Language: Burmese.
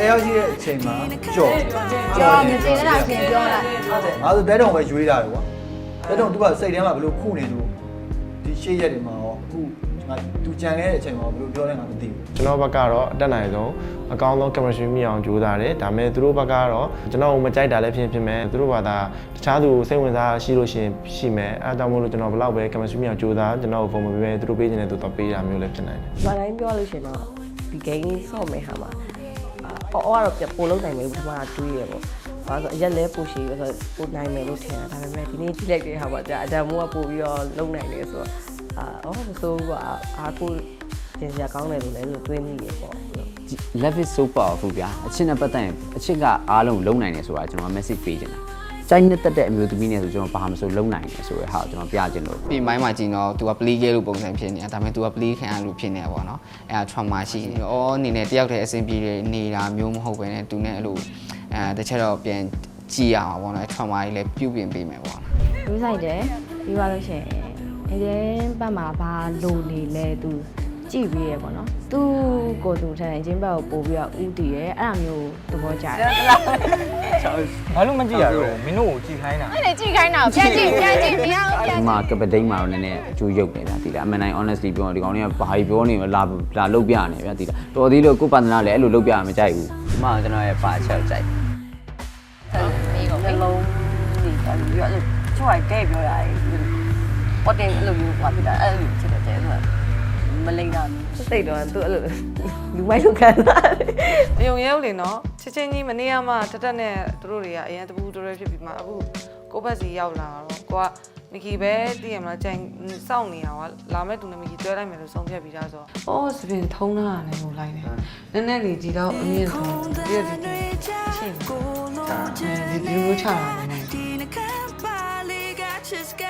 10ယောက်ရှိတဲ့အချိန်မှာကြော်ကြော်မကျေနပ်တာရှင်ပြောလိုက်ဟုတ်တယ်ငါဆိုတဲတုံပဲရွေးတာတယ်ကွာတဲတုံသူကစိတ်ထဲမှာဘယ်လိုခုနေသူဒီရှေ့ရက်တွေမှာရောအခုငါသူကြံခဲ့တဲ့အချိန်မှာဘယ်လိုပြောလဲငါမသိဘူးကျွန်တော်ဘက်ကတော့အတက်နိုင်ဆုံးအကောင်းဆုံး chemistry မြအောင်ကြိုးစားတယ်ဒါပေမဲ့သူတို့ဘက်ကတော့ကျွန်တော်ကိုမကြိုက်တာလည်းဖြစ်ဖြစ်မယ်သူတို့ဘာသာတခြားသူစိတ်ဝင်စားရှိလို့ရှိရင်ရှိမယ်အဲဒါကြောင့်မို့လို့ကျွန်တော်ဘယ်လောက်ပဲ chemistry မြအောင်ကြိုးစားကျွန်တော်ကိုဖုန်းမပေးဘဲသူတို့ပေးနေတဲ့သူတော့ပေးတာမျိုးလည်းဖြစ်နိုင်တယ်။ဘာတိုင်းပြောလို့ရှိရင်တော့ဒီ game ဆော့မယ်ဟာမှာ အော်အော်ကတော့ပြပို့လုံးနိုင်မယ်လို့ပထမကတွေးရပေါ့။ဘာလို့ဆိုအရက်လဲပို့ရှိရဆိုတော့ပို့နိုင်မယ်လို့ထင်တာဒါပေမဲ့ဒီနေ့ကြည့်လိုက်တဲ့ဟာမှာကြာအတန်မိုးကပို့ပြီးတော့လုံနိုင်တယ်ဆိုတော့အာအော်မဆိုးဘူးကအားကိုကျင်စရာကောင်းတယ်လို့လည်းလို့တွေးမိရပေါ့။ love is so powerful ဗျာအချစ်နဲ့ပတ်သက်ရင်အချစ်ကအားလုံးလုံးနိုင်တယ်ဆိုတာကျွန်တော် message ပေးချင်တာ စိုင်းနဲ့တက်တဲ့အမျိုးသမီးနဲ့ဆိုကျွန်တော်ဘာမှမဆိုလုံးနိုင်တယ်ဆိုတဲ့ဟာကိုကျွန်တော်ပြချင်လို့ ပြင်ပိုင်းမှာကြည့်တော့ तू က play ခဲ့လို့ပုံစံဖြစ်နေတာဒါပေမဲ့ तू က play ခံရလို့ဖြစ်နေတာပေါ့နော်အဲဒါ trauma ရှိနေအော်အနေနဲ့တယောက်တည်းအဆင်ပြေနေတာမျိုးမဟုတ်ပဲね तू နဲ့အဲ့လိုအဲတစ်ချက်တော့ပြန်ကြည့်ရအောင်ပေါ့နော် trauma ကြီးလည်းပြုပြင်ပေးမယ်ပေါ့နော် ယူဆိုင်တယ်ပြီးသွားလို့ရှိရင်အရင်ဘက်မှာဘာလိုနေလဲသူ ကြည့်ပြီးရပေါ့နော်သူကိုသူထန်အချင်းဘက်ကိုပို့ပြီးတော့ဥတည်ရဲအဲ့ဒါမျိုးသဘောကျတယ်ဘာလို့မကြည့်ရတော့မင်းတို့ကိုကြည့်ခိုင်းတာအဲ့ဒါကြည့်ခိုင်းတာပြန်ကြည့်ပြန်ကြည့်မရဘူးပြန်ဒီမှာကပတိန်မှာတော့နည်းနည်းအကျိုးရုပ်နေတာဒီလားအမှန်တိုင်း honestly ပြောရင်ဒီကောင်တွေကဘာကြီးပြောနေမလားလာလုတ်ပြနေဗျာဒီလားတော်သေးလို့ကိုယ်ပန္နနာလည်းအဲ့လိုလုတ်ပြမကြိုက်ဘူးဒီမှာကျွန်တော်ရဲ့ပါချက်ကြိုက်ဒီကနှလုံးဒီအဲ့လိုပြောအဲ့ချိုးရိုက်တဲ့ပြောရတယ်ပေါ်တင်အဲ့လိုမျိုးဟောဖြစ်တာအဲ့လိုဖြစ်တယ်ဆိုတော့ မလိမ့်တာစိတ်တော့သူအဲ့လိုလူမိုက်လိုခံစားတယ်အယုံရဲဦးလေနော်ချက်ချင်းကြီးမနေ့ကမှတက်တက်နဲ့သူတို့တွေကအရင်တပူတူရဲဖြစ်ပြီးမှအခုကိုယ့်ဘက်စီရောက်လာတော့ကိုကမီကီပဲတည်ရမလားကြိုင်စောင့်နေတာကလာမဲ့သူနဲ့မီကီတွဲလိုက်မယ်လို့ဆုံးဖြတ်ပြီးသားဆိုတော့အော်စပင်ထုံးတာလည်းဟိုလိုက်နေနည်းနည်းလေးဒီတော့အမြင့်ဆုံးပြီးတော့ဒီရှိတယ်အဲဒီဒီလိုချတာလည်း